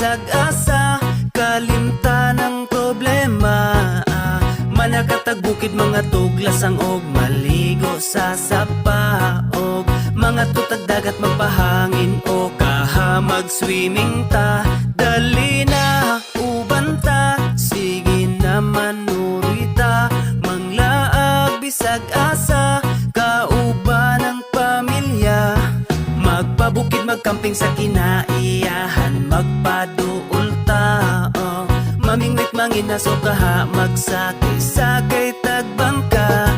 bisag asa Kalimta ng problema. Ah, bukid mga tuglasang og maligo sa sapa og mga tutag dagat magpahangin o kahamag swimming ta. Dali na uban ta sige naman nurita manglaag bisag asa Magpabukid magkamping sa kinaiyahan. Magpaduol ta oh. Mamingwit manginaso kaha Magsakay-sakay tagbangka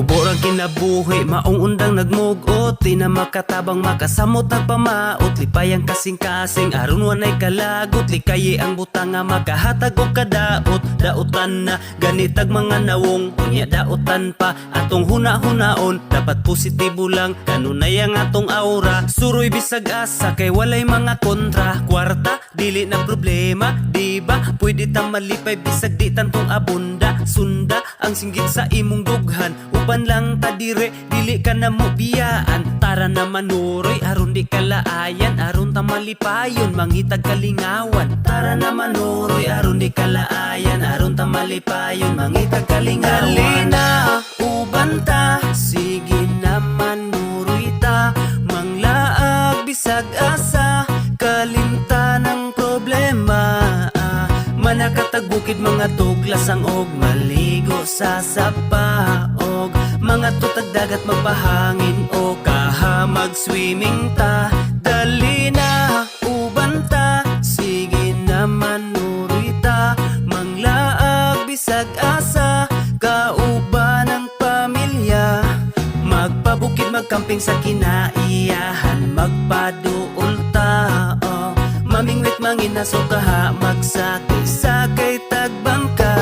Muborang kinabuhi, maong undang nagmugot. Di na makatabang makasamot at pamaot. Lipayang kasing-kasing, aron wanay kalagot. Likayi ang butang nga makahatag o kadaot. Daotan na ganitag mga nawong Unya daotan pa. Atong huna-hunaon Dapat positibo lang, kanunay ang atong aura Suroy bisag asa, kay walay mga kontra. Kwarta, dili na problema, di ba? Pwede ta malipay bisag di tantong abunda. Sunda ang singgit sa imong dughan Uban lang ta dire, dili ka na mo biyaan. Tara na manuroy, aron di kalaayan. Aron ta malipayon, mangitag kalingawan. Tara na manuroy, aron di kalaayan. Aron ta malipayon, mangitag kalingawan. Dali bukid mga tuglasang og maligo sa sapa og mga tutag dagat magpahangin o kahamag swimming ta? Dali na uban ta. Sige naman nurita manglaag bisag asa. Kauban ng pamilya. Magpabukid magkamping sa kinaiyahan. Magpaduol ta oh. Mamingwit manginaso kaha Magsakay-sakay tagbangka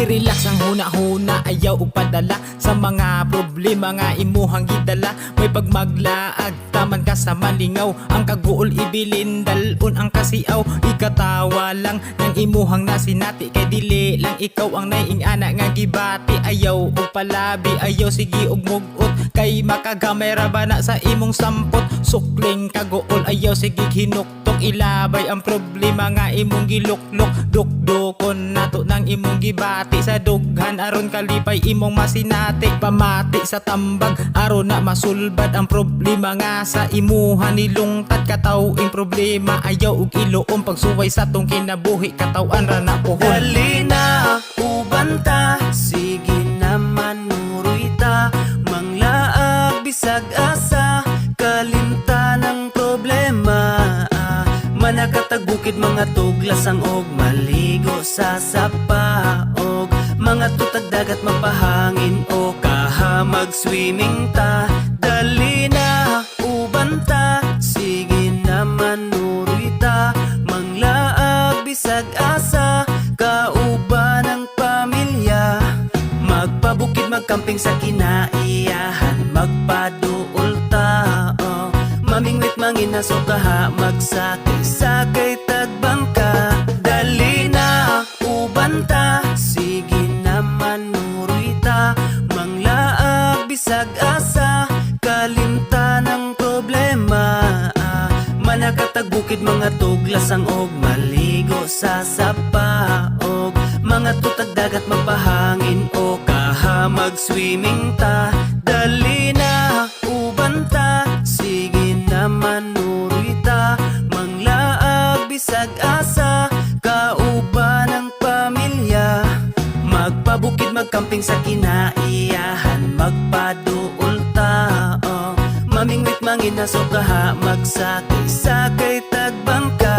I-relax ang huna-huna ayaw upadala Sa mga problema nga imuhang gidala. May pagmaglaag taman ka sa malingaw. Ang kaguol ibilin dalun ang kasiaw. Ikatawa lang ng imuhang nasinati. Kay dili lang ikaw ang naiing ana nga gibati. Ayaw og palabi ayaw sige og mugot. Kay makagamay ra ba na sa imong sampot? Sukling kaguol ayaw sige hinuktok. Ilabay ang problema nga imong giluklok. Dukdukon nato ng imong gibati. Sa dughan aron kalipay imong masinati Pamati sa tambag aron na masulbad ang problema nga sa imuha nilungtad katawing problema Ayaw og iluom pagsuway sa tong kinabuhi. Katawan ra na pohon Dali na uban ta Sige naman nuroy ta. Manglaag bisag asa Kalimta ng problema. Manakatag bukid mga tuglasang og maligo sa sapa og. Mga tutag dagat magpahangin o kahamag swimming ta. Dali na uban ta. Sige naman nuroy ta. Manglaag bisag asa Kauban ng pamilya. Magpabukid magkamping sa kinaiyahan. Magpaduol ta oh. Mamingwit manginaso kaha Magsakay-sakay tagbangka Manakatag bukid mga tuglasang og maligo sa sapa og mga tutag dagat magpahangin o kahamag swimming ta. Dali na uban ta sige naman nuroy ta. Manglaag bisag asa kauban ng pamilya. Magpabukid magkamping sa kinaiyahan Magpaduol ta. Oh. Mamingwit manginaso kaha Magsakay-sakay tagbangka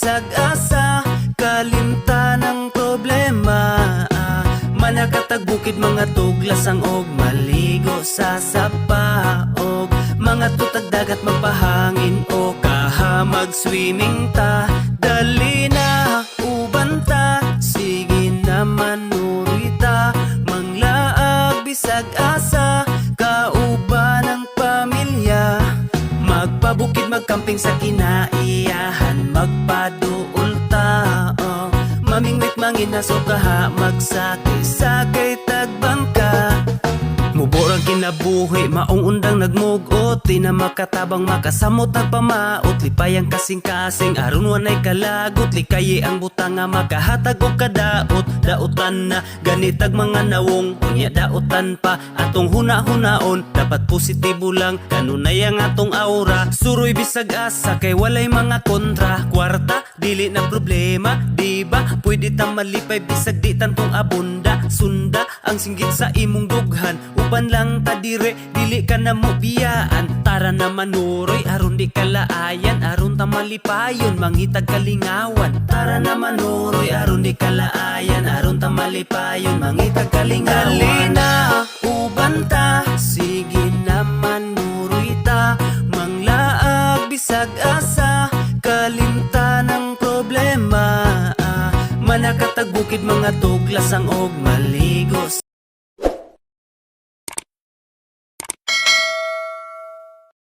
bisag asa kalimtan ng problema. Ah, Manakatag bukid mga tuglasang og maligo sa sapa og mga tutag dagat magpahangin o kahamag swimming ta. Dali na uban ta sige naman nurita manglaag bisag asa kauban ng pamilya. Magpabukid magkamping sa kinaiyahan Mamingwit manginaso kaha Magsakay-sakay tagbangka Muborang kinabuhi, maong undang nagmugot. Di na makatabang makasamot nagpamaot. Lipayang kasing-kasing, aron wanay kalagot. Likaye ang butang nga makahatag og kadaot. Daotan na ganitag mga nawong Unya daotan pa. Atong huna-hunaon Dapat positibo lang, kanunay ang atong aura Suroy bisag asa, kay walay mga kontra. Kwarta, dili na problema, di ba? Pwede ta malipay bisag di tantong abunda. Sunda ang singgit sa imong dughan Uban lang ta dire, dili ka na mo biyaan. Tara na manuroy, aron di kalaayan Aron ta malipayon, mangitag kalingawan. Tara na manuroy, aron di kalaayan Aron ta malipayon, mangitag kalingawan. Dali na, uban ta Sige naman nuroy ta. Manglaag bisag asa Kalimtan ng problema. Ah, Manakatag bukid mga tuglas ang og maligos